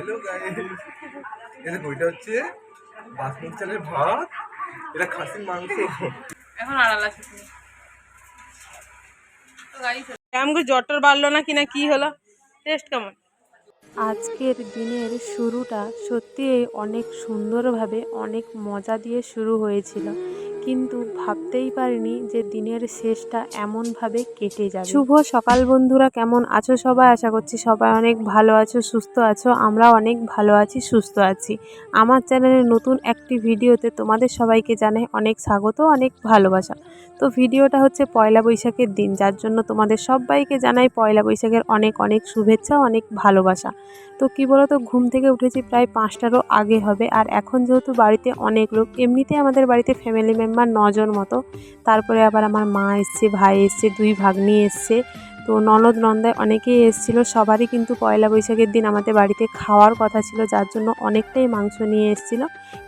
Hello guys এটা ওইটা হচ্ছে বাসমতি চালের ভাত। এটা খাসির মাংস। এখন আড়াল আছে। তো গাইস জ্বরটর বাড়লো না কিনা কি হলো? টেস্ট কেমন? আজকের দিনের শুরুটা সত্যি অনেক সুন্দরভাবে, অনেক মজা দিয়ে শুরু হয়েছিল। কিন্তু ভাবতেই পারিনি যে দিনের শেষটা এমনভাবে কেটে যাবে। শুভ সকাল বন্ধুরা, কেমন আছো সবাই? আশা করছি সবাই অনেক ভালো আছো, সুস্থ আছো। আমরা অনেক ভালো আছি, সুস্থ আছি। আমার চ্যানেলের নতুন একটি ভিডিওতে তোমাদের সবাইকে জানাই অনেক স্বাগত, অনেক ভালোবাসা। তো ভিডিওটা হচ্ছে পয়লা বৈশাখের দিন, যার জন্য তোমাদের সবাইকে জানাই পয়লা বৈশাখের অনেক অনেক শুভেচ্ছা, অনেক ভালোবাসা। তো কী বলো তো ঘুম থেকে উঠেছি প্রায় পাঁচটারও আগে হবে। আর এখন যেহেতু বাড়িতে অনেক লোক এমনিতে আমাদের বাড়িতে ফ্যামিলি মেম্বার নজন মতো। তারপরে আবার আমার মা এসছে, ভাই এসছে, দুই ভাগ্নি এসছে। তো ননদ নন্দায় অনেকেই এসেছিল। সবারই কিন্তু পয়লা বৈশাখের দিন আমাদের বাড়িতে খাওয়ার কথা ছিল, যার জন্য অনেকটাই মাংস নিয়ে এসেছিল।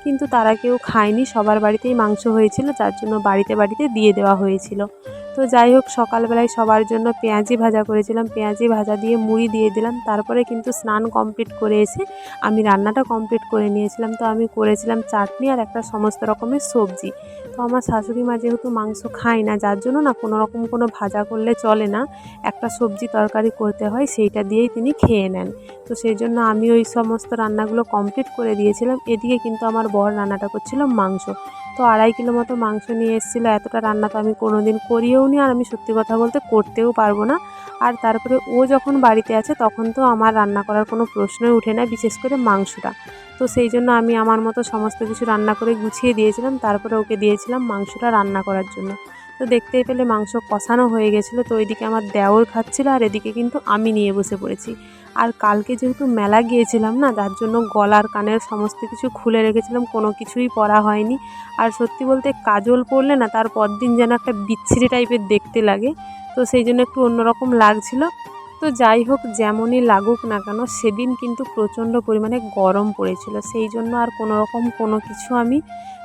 কিন্তু তারা কেউ খায়নি, সবার বাড়িতেই মাংস হয়েছিল, যার জন্য বাড়িতে বাড়িতে দিয়ে দেওয়া হয়েছিল। তো যাই হোক, সকালবেলায় সবার জন্য পেঁয়াজি ভাজা করেছিলাম। পেঁয়াজি ভাজা দিয়ে মুড়ি দিয়ে দিলাম। তারপরে কিন্তু স্নান কমপ্লিট করে এসে আমি রান্নাটা কমপ্লিট করে নিয়েছিলাম। তো আমি করেছিলাম চাটনি আর একটা সমস্ত রকমের সবজি। তো আমার শাশুড়ি মা যেহেতু মাংস খায় না, যার জন্য না কোনো রকম কোনো ভাজা করলে চলে না। একটা সবজি তরকারি করতে হয়, সেইটা দিয়েই তিনি খেয়ে নেন। তো সেই জন্য আমি ওই সমস্ত রান্নাগুলো কমপ্লিট করে দিয়েছিলাম। এদিকে কিন্তু আমার বর রান্নাটা করছিল মাংস। তো আড়াই কিলো মতো মাংস নিয়ে এসেছিল, এতটা রান্না তো আমি কোনো দিন করিও নি, আর আমি সত্যি কথা বলতে করতেও পারব না। আর তারপরে ও যখন বাড়িতে আছে, তখন তো আমার রান্না করার কোনো প্রশ্নই উঠে না, বিশেষ করে মাংসটা। তো সেই জন্য আমি আমার মতো সমস্ত কিছু রান্না করে গুছিয়ে দিয়েছিলাম, তারপরে ওকে দিয়েছিলাম মাংসটা রান্না করার জন্য। তো দেখতেই পেলে মাংস কষানো হয়ে গেছিল, তো ওইদিকে আমার দেওর খাচ্ছিলো আর এদিকে কিন্তু আমি নিয়ে বসে পড়েছি। আর কালকে যেহেতু মেলা গিয়েছিলাম না, তার জন্য গলার কানের সমস্ত কিছু খুলে রেখেছিলাম, কোনো কিছুই পরা হয়নি। আর সত্যি বলতে কাজল পরলে না, তার দিন যেন একটা বিচ্ছিরি টাইপের দেখতে লাগে, তো সেই জন্য একটু অন্যরকম লাগছিল। তো যাই হোক, যেমনই লাগুক না কেন, সেদিন কিন্তু প্রচণ্ড পরিমাণে গরম পড়েছিল। সেই জন্য আর কোনো রকম কোনো কিছু আমি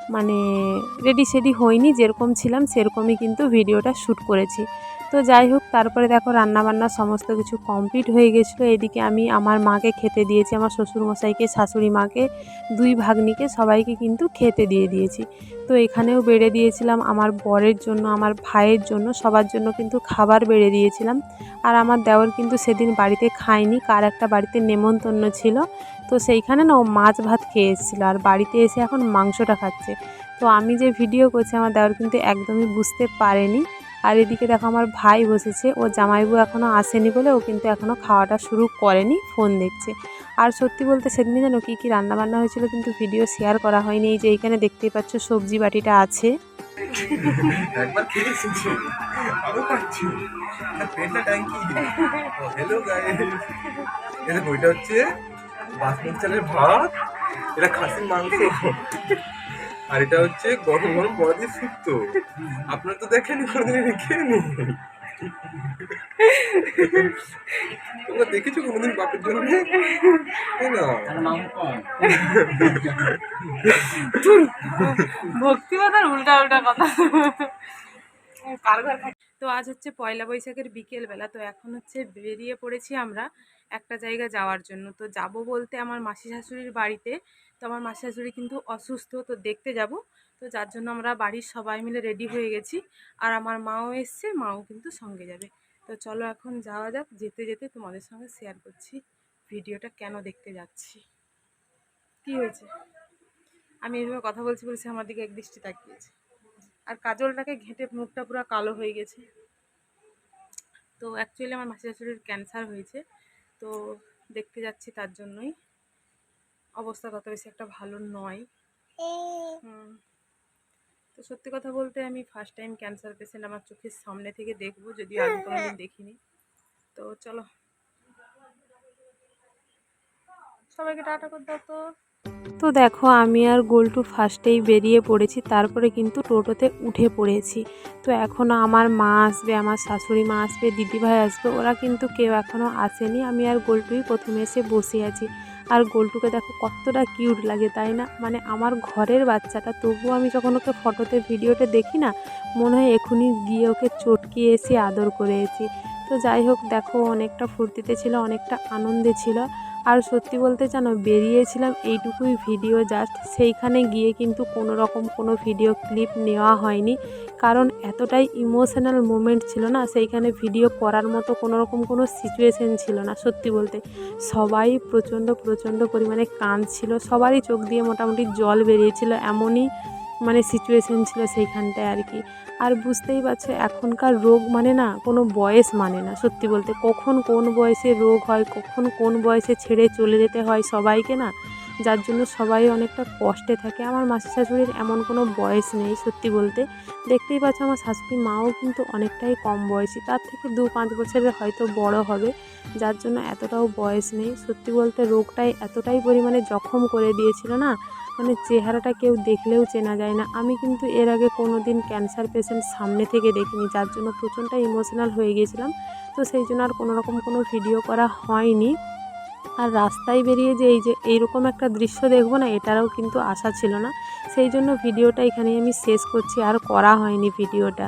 মানে রেডি সেডি হইনি। যেরকম ছিলাম, সেরকমই কিন্তু ভিডিওটা শ্যুট করেছি। তো যাই হোক, তারপরে দেখো রান্নাবান্না সমস্ত কিছু কমপ্লিট হয়ে গেছিল। এদিকে আমি আমার মাকে খেতে দিয়েছি, আমার শ্বশুরমশাইকে, শাশুড়ি মাকে, দুই ভাগ্নিকে সবাইকে কিন্তু খেতে দিয়ে দিয়েছি। তো এখানেও বেড়ে দিয়েছিলাম আমার বরের জন্য, আমার ভাইয়ের জন্য, সবার জন্য কিন্তু খাবার বেড়ে দিয়েছিলাম। আর আমার দেওর কিন্তু সেদিন বাড়িতে খায়নি, কার একটা বাড়িতে নেমন্তন্ন ছিল। তো সেইখানে না ও মাছ ভাত খেয়ে এসেছিল আর বাড়িতে এসে এখন মাংসটা খাচ্ছে। তো আমি যে ভিডিও করছি, আমার দেওর কিন্তু একদমই বুঝতে পারেনি। আর এদিকে দেখো আমার ভাই বসেছে। ও জামাইবু এখনও আসেনি বলে ও কিন্তু এখনও খাওয়াটা শুরু করেনি, ফোন দেখছে। আর সত্যি বলতে সেদিন জানো কী কী রান্নাবান্না হয়েছিল কিন্তু ভিডিও শেয়ার করা হয়নি। এই যে এইখানে দেখতেই পাচ্ছ সবজি বাটিটা আছে। এটা হচ্ছে বাসমতি চালের ভাত। এটা খাসির মাংস। আর এটা হচ্ছে গরম গরম বড় দিয়ে শুক্তো। আপনার তো দেখেনি কোনোদিন খেয়ে তোমরা দেখেছ কোনোদিন বাপের জন্য? না? ভক্তিবাদার উল্টা উল্টা কথা। কার ঘর তো আজ হচ্ছে পয়লা বৈশাখের বিকেল বেলা তো এখন হচ্ছে বেরিয়ে পড়েছি আমরা একটা জায়গা যাওয়ার জন্য। তো যাব বলতে আমার মাসি শাশুড়ির বাড়িতে। তো আমার মাসি শাশুড়ি কিন্তু অসুস্থ, তো দেখতে যাব। তো যার জন্য আমরা বাড়ির সবাই মিলে রেডি হয়ে গেছি। আর আমার মাও এসছে, মাও কিন্তু সঙ্গে যাবে। তো চলো এখন যাওয়া যাক, যেতে যেতে তোমাদের সঙ্গে শেয়ার করছি ভিডিওটা কেন দেখতে যাচ্ছি। কি হয়েছে? আমি এইভাবে কথা বলছি বলছি আমার দিকে এক দৃষ্টি তাকিয়েছে। আর কাজলটাকে ঘেঁটে মুখটা পুরো কালো হয়ে গেছে। তো অ্যাকচুয়ালি আমার মাসি শাশুড়ির ক্যান্সার হয়েছে, তো দেখতে যাচ্ছি তার জন্যই। অবস্থা তত বেশি একটা ভালো নয়। তো সত্যি কথা বলতে আমি ফার্স্ট টাইম ক্যান্সার পেশেন্ট আমার চোখের সামনে থেকে দেখব, যদিও আগে কোনোদিন দেখিনি। তো চলো। সবাইকে টাটা করে দাও তো। তো দেখো, আমি আর গোল্টু ফার্স্টেই বেরিয়ে পড়েছি, তারপরে কিন্তু টোটোতে উঠে পড়েছি। তো এখনও আমার মা আসবে, আমার শাশুড়ি মা আসবে, দিদিভাই আসবে, ওরা কিন্তু কেউ এখনও আসেনি। আমি আর গোল্টুই প্রথমে এসে বসে আছি। আর গোল্টুকে দেখো, কতটা কিউট লাগে, তাই না? মানে আমার ঘরের বাচ্চাটা, তবুও আমি যখন ওকে ফটোতে, ভিডিওতে দেখি না, মনে হয় এখনই গিয়ে ওকে চটকিয়ে এসে আদর করেছি। তো যাই হোক, দেখো, অনেকটা ফুর্তিতে ছিল, অনেকটা আনন্দে ছিল। আর সত্যি বলতে জানো বেরিয়েছিলাম, এইটুকুই ভিডিও জাস্ট সেইখানে গিয়ে কিন্তু কোনো রকম কোনো ভিডিও ক্লিপ নেওয়া হয়নি। কারণ এতটাই ইমোশনাল মোমেন্ট ছিল না, সেইখানে ভিডিও করার মতো কোনো রকম কোনো সিচুয়েশন ছিল না, সত্যি বলতে। সবাই প্রচণ্ড প্রচণ্ড পরিমাণে কাঁদছিল, সবারই চোখ দিয়ে মোটামুটি জল বেরিয়েছিল, এমনই মানে সিচুয়েশন ছিল সেইখানটায় আর কি। আর বুঝতেই পারছ, এখনকার রোগ মানে না, কোনো বয়স মানে না। সত্যি বলতে, কখন কোন বয়সে রোগ হয়, কখন কোন বয়সে ছেড়ে চলে যেতে হয় সবাইকে না, যার জন্য সবাই অনেকটা কষ্টে থাকে। আমার মাসি শাশুড়ির এমন কোনো বয়স নেই, সত্যি বলতে। দেখতেই পাচ্ছ, আমার শাশুড়ি মাও কিন্তু অনেকটাই কম বয়সী। তার থেকে দু পাঁচ বছরের হয়তো বড় হবে, যার জন্য এতটাও বয়স নেই। সত্যি বলতে, রোগটাই এতটাই পরিমাণে জখম করে দিয়েছিল না মানে চেহারাটা কেউ দেখলেও চেনা যায় না। আমি কিন্তু এর আগে কোনো দিন ক্যান্সার পেশেন্ট সামনে থেকে দেখিনি, যার জন্য প্রচণ্ডটা ইমোশনাল হয়ে গিয়েছিলাম। তো সেই জন্য আর কোনোরকম কোনো ভিডিও করা হয়নি। আর রাস্তায় বেরিয়ে যে এই যে এইরকম একটা দৃশ্য দেখব না, এটারও কিন্তু আশা ছিল না। সেই জন্য ভিডিওটা এখানে আমি শেষ করছি, আর করা হয়নি ভিডিওটা